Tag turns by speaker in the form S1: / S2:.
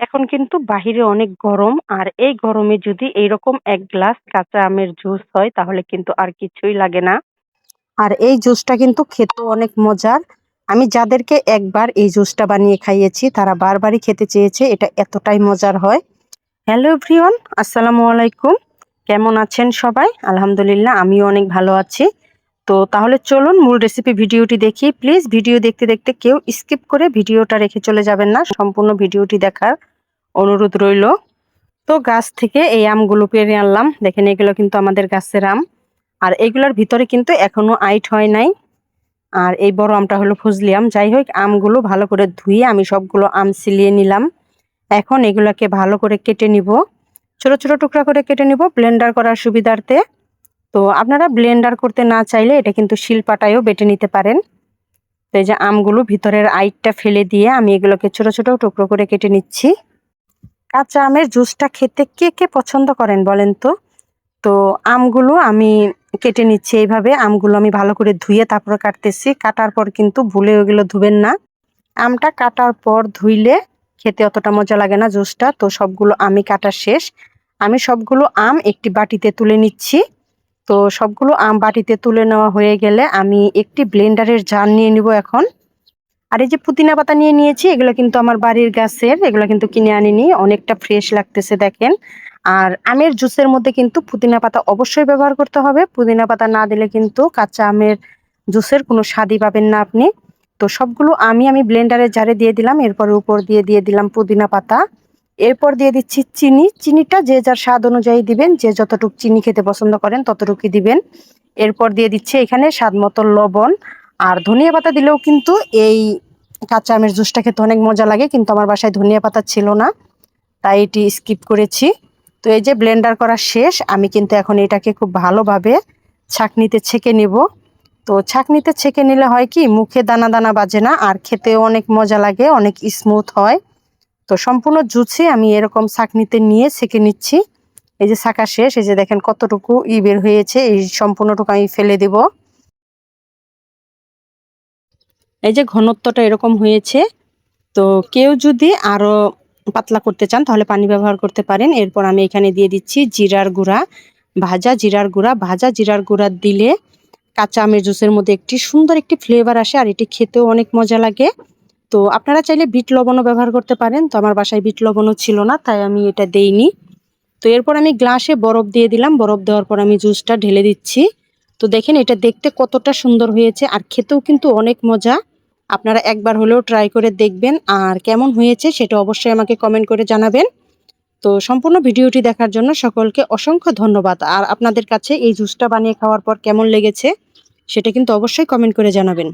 S1: এখন কিন্তু বাহিরে অনেক গরম, আর এই গরমে যদি এইরকম এক গ্লাস কাঁচা আমের জুস হয়, তাহলে কিন্তু আর কিছুই লাগে না। আর এই জুসটা কিন্তু খেতেও অনেক মজার। আমি যাদেরকে একবার এই জুসটা বানিয়ে খাইয়েছি, তারা বারবারই খেতে চেয়েছে, এটা এতটাই মজার হয়। হ্যালো এভরিওয়ান, আসসালামু আলাইকুম। কেমন আছেন সবাই? আলহামদুলিল্লাহ, আমিও অনেক ভালো আছি। তো তাহলে চলুন মূল রেসিপি ভিডিওটি দেখি। প্লিজ ভিডিও দেখতে দেখতে কেউ স্কিপ করে ভিডিওটা রেখে চলে যাবেন না, সম্পূর্ণ ভিডিওটি দেখার অনুরোধ রইল। তো গাছ থেকে এই আমগুলো পেরে আনলাম। দেখেন, এগুলো কিন্তু আমাদের গাছের আম। আর এগুলোর ভিতরে কিন্তু এখনও আইট হয় নাই। আর এই বড় আমটা হলো ফজলি আম। যাই হোক, আমগুলো ভালো করে ধুয়ে আমি সবগুলো আম সিলিয়ে নিলাম। এখন এগুলোকে ভালো করে কেটে নিব। ছোট ছোট টুকরা করে কেটে নিব ব্লেন্ডার করার সুবিধার্থে। তো আপনারা ব্লেন্ডার করতে না চাইলে এটা কিন্তু শিলপাটায়ও বেটে নিতে পারেন। তো এই যে আমগুলো ভিতরের আইটটা ফেলে দিয়ে আমি এগুলোকে ছোট ছোট টুকরো করে কেটে নিচ্ছি। কাঁচা আমের জুসটা খেতে কে কে পছন্দ করেন বলেন তো? তো আমগুলো আমি কেটে নিচ্ছি এইভাবে। আমগুলো আমি ভালো করে ধুয়ে তারপরে কাটতেছি। কাটার পর কিন্তু ভুলে ওগুলো ধুবেন না। আমটা কাটার পর ধুইলে খেতে অতটা মজা লাগে না জুসটা। তো সবগুলো আমি কাটা শেষ। আমি সবগুলো আম একটি বাটিতে তুলে নিচ্ছি। তো সবগুলো আম বাটিতে তুলে নেওয়া হয়ে গেলে আমি একটি ব্লেন্ডারের জার নিয়ে নিব এখন। আর এই যে পুদিনা পাতা নিয়ে নিয়েছি, এগুলো কিন্তু আমার বাড়ির গাছের, এগুলো কিন্তু কিনে আনিনি, অনেকটা ফ্রেশ লাগতেছে দেখেন। আর আমের জুসের মধ্যে কিন্তু পুদিনা পাতা অবশ্যই ব্যবহার করতে হবে। পুদিনা পাতা না দিলে কিন্তু কাঁচা আমের জুসের কোনো স্বাদই পাবেন না আপনি। তো সবগুলো আমি আমি ব্লেন্ডারে জারে দিয়ে দিলাম, এরপর উপর দিয়ে দিয়ে দিলাম পুদিনা পাতা। এরপর দিয়ে দিচ্ছি চিনি। চিনিটা যে যার স্বাদ অনুযায়ী দিবেন, যে যতটুকু চিনি খেতে পছন্দ করেন ততটুকুই দিবেন। এরপর দিয়ে দিচ্ছে এখানে স্বাদ মতো লবণ। আর ধনিয়া পাতা দিলেও কিন্তু এই কাঁচা আমের জুসটা খেতে অনেক মজা লাগে, কিন্তু আমার বাসায় ধনিয়া পাতা ছিল না, তাই এটি স্কিপ করেছি। তো এই যে ব্লেন্ডার করা শেষ, আমি কিন্তু এখন এটাকে খুব ভালোভাবে ছাকনিতে ছেঁকে নিব। তো ছাকনিতে ছেঁকে নিলে হয় কি, মুখে দানা দানা বাজে না, আর খেতেও অনেক মজা লাগে, অনেক স্মুথ হয়। তো সম্পূর্ণ জুছে আমি এরকম ছাকনিতে নিয়ে ছেঁকে নিচ্ছি। এই যে ছাকা শেষ, এই যে দেখেন কতটুকু ই বের হয়েছে, এই সম্পূর্ণটুকু আমি ফেলে দেব। এই যে ঘনত্বটা এরকম হয়েছে, তো কেউ যদি আরও পাতলা করতে চান তাহলে পানি ব্যবহার করতে পারেন। এরপর আমি এখানে দিয়ে দিচ্ছি জিরার গুঁড়া, ভাজা জিরার গুঁড়া। ভাজা জিরার গুঁড়া দিলে কাঁচা আমের জুসের মধ্যে একটি সুন্দর একটি ফ্লেভার আসে আর এটি খেতেও অনেক মজা লাগে। তো আপনারা চাইলে বিট লবণও ব্যবহার করতে পারেন। তো আমার বাসায় বিট লবণও ছিল না, তাই আমি এটা দেইনি। তো এরপর আমি গ্লাসে বরফ দিয়ে দিলাম। বরফ দেওয়ার পর আমি জুসটা ঢেলে দিচ্ছি। তো দেখেন এটা দেখতে কতটা সুন্দর হয়েছে আর খেতেও কিন্তু অনেক মজা। আপনারা একবার হলেও ট্রাই করে দেখবেন আর কেমন হয়েছে সেটা অবশ্যই আমাকে কমেন্ট করে জানাবেন। তো সম্পূর্ণ ভিডিওটি দেখার জন্য সকলকে অসংখ্য ধন্যবাদ। আর আপনাদের কাছে এই জুসটা বানিয়ে খাওয়ার পর কেমন লেগেছে সেটা কিন্তু অবশ্যই কমেন্ট করে জানাবেন।